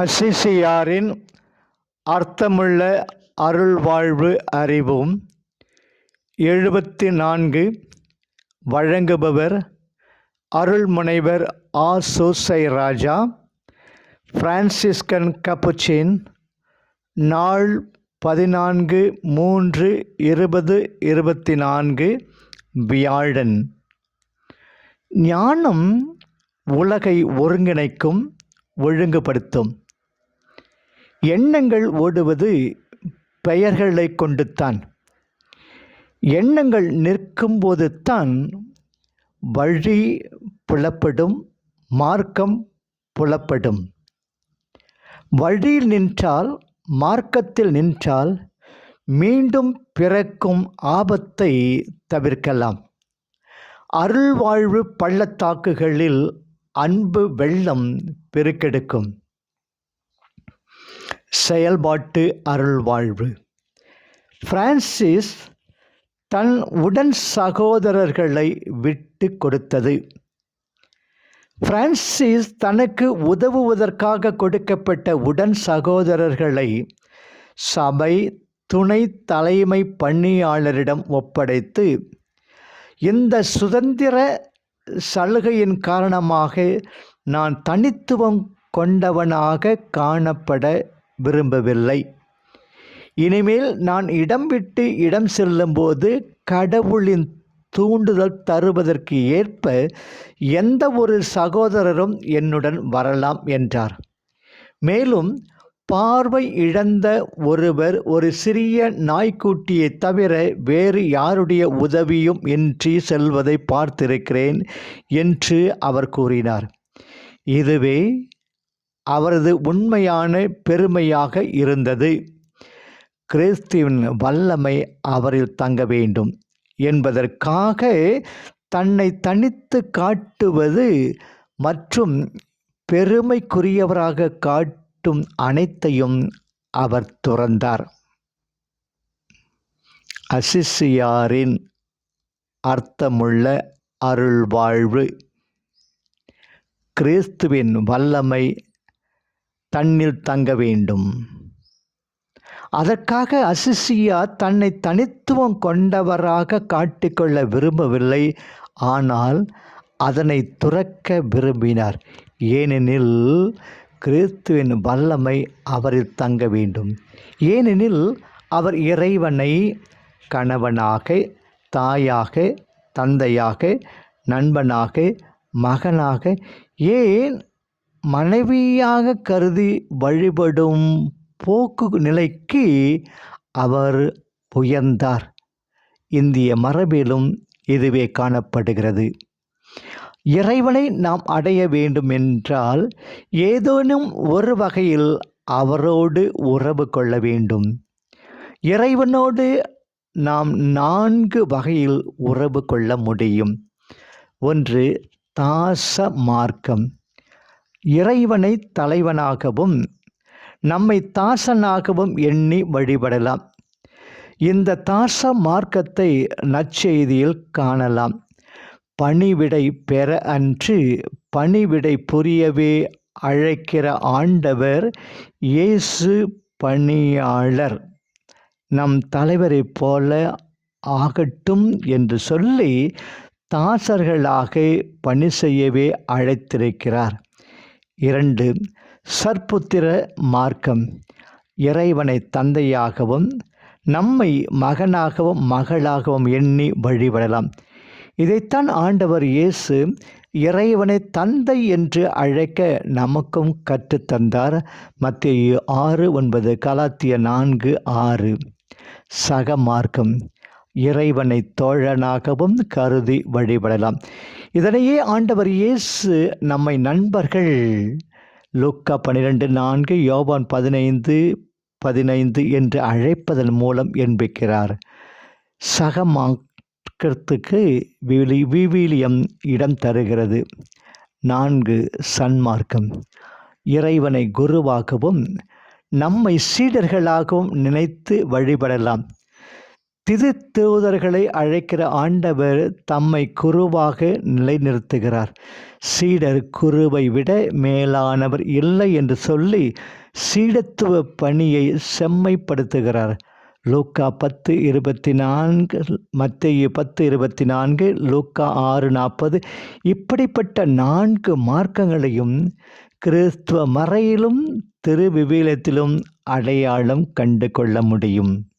அசிசியாரின் அர்த்தமுள்ள அருள்வாழ்வு அறிவும் எழுபத்தி நான்கு வழங்குபவர் அருள்முனைவர் ஆ சோசை ராஜா பிரான்சிஸ்கன் கப்புச்சின் நாள் பதினான்கு மூன்று இருபது இருபத்தி நான்கு வியாழன். ஞானம் உலகை ஒருங்கிணைக்கும் ஒழுங்குபடுத்தும். எண்ணங்கள் ஓடுவது பெயர்களை கொண்டுத்தான். எண்ணங்கள் நிற்கும்போது தான் வழி புலப்படும் மார்க்கம் புலப்படும். வழியில் நின்றால் மார்க்கத்தில் நின்றால் மீண்டும் பிறக்கும் ஆபத்தை தவிர்க்கலாம். அருள்வாழ்வு பள்ளத்தாக்குகளில் அன்பு வெள்ளம் பெருக்கெடுக்கும். செயல்பாட்டு அருள்வாழ்வு பிரான்சிஸ் தன் உடன் சகோதரர்களை விட்டு கொடுத்தது. பிரான்சிஸ் தனக்கு உதவுவதற்காக கொடுக்கப்பட்ட உடன் சகோதரர்களை சபை துணை தலைமை பணியாளரிடம் ஒப்படைத்து இந்த சுதந்திர சலுகையின் காரணமாக நான் தனித்துவம் கொண்டவனாக காணப்பட விரும்பவில்லை. இனிமேல் நான் இடம் விட்டு இடம் செல்லும்போது கடவுளின் தூண்டுதல் தருவதற்கு ஏற்ப எந்த ஒரு சகோதரரும் என்னுடன் வரலாம் என்றார். மேலும் பார்வை இழந்த ஒருவர் ஒரு சிறிய நாய்க்குட்டியை தவிர வேறு யாருடைய உதவியும் இன்றி செல்வதை பார்த்திருக்கிறேன் என்று அவர் கூறினார். இதுவே அவரது உண்மையான பெருமையாக இருந்தது. கிறிஸ்துவின் வல்லமை அவரில் தங்க வேண்டும் என்பதற்காக தன்னை தனித்து காட்டுவது மற்றும் பெருமைக்குரியவராக காட்டும் அனைத்தையும் அவர் துறந்தார். அசிசியாரின் அர்த்தமுள்ள அருள்வாழ்வு. கிறிஸ்துவின் வல்லமை தன்னில் தங்க வேண்டும். அதற்காக அசிசியா தன்னை தனித்துவம் கொண்டவராக காட்டிக்கொள்ள விரும்பவில்லை. ஆனால் அதனை துறக்க விரும்பினார். ஏனெனில் கிறிஸ்துவின் வல்லமை அவரில் தங்க வேண்டும். ஏனெனில் அவர் இறைவனை கணவனாக தாயாக தந்தையாக நண்பனாக மகனாக ஏன் மனைவியாக கருதி வழிபடும் போக்கு நிலைக்கு அவர் உயர்ந்தார். இந்திய மரபிலும் இதுவே காணப்படுகிறது. இறைவனை நாம் அடைய வேண்டும் என்றால் ஏதேனும் ஒரு வகையில் அவரோடு உறவு கொள்ள வேண்டும். இறைவனோடு நாம் நான்கு வகையில் உறவு கொள்ள முடியும். ஒன்று தாச மார்க்கம். இறைவனை தலைவனாகவும் நம்மை தாசனாகவும் எண்ணி வழிபடலாம். இந்த தாச மார்க்கத்தை நற்செய்தியில் காணலாம். பணிவிடை பெற அன்று பணிவிடை புரியவே அழைக்கிற ஆண்டவர் இயேசு பணியாளர். நம் தலைவரைப் போல ஆகட்டும் என்று சொல்லி தாசர்களாக பணி செய்யவே அழைத்திருக்கிறார். இரண்டு சற்புத்திர மார்க்கம். இறைவனை தந்தையாகவும் நம்மை மகனாகவும் மகளாகவும் எண்ணி வழிபடலாம். இதைத்தான் ஆண்டவர் இயேசு இறைவனை தந்தை என்று அழைக்க நமக்கும் கற்றுத்தந்தார். மத்திய ஆறு ஒன்பது கலாத்திய நான்கு ஆறு. சக மார்க்கம். இறைவனை தோழனாகவும் கருதி வழிபடலாம். இதனையே ஆண்டவர் இயேசு நம்மை நண்பர்கள். லுக்கா பன்னிரெண்டு நான்கு யோபான் பதினைந்து பதினைந்து என்று அழைப்பதன் மூலம் என்பிக்கிறார். சக மார்க்கத்துக்கு விவிலியம் இடம் தருகிறது. நான்கு சன்மார்க்கம். இறைவனை குருவாகவும் நம்மை சீடர்களாகவும் நினைத்து வழிபடலாம். திரு தூதர்களை அழைக்கிற ஆண்டவர் தம்மை குருவாக நிலைநிறுத்துகிறார். சீடர் குருவை விட மேலானவர் இல்லை என்று சொல்லி சீடத்துவ பணியை செம்மைப்படுத்துகிறார். லூக்கா பத்து இருபத்தி நான்கு மத்திய பத்து இருபத்தி நான்கு லூக்கா ஆறு நாற்பது இப்படிப்பட்ட நான்கு மார்க்கங்களையும் கிறிஸ்துவ மறையிலும் திருவிவிலியத்திலும் அடையாளம் கண்டு கொள்ள முடியும்.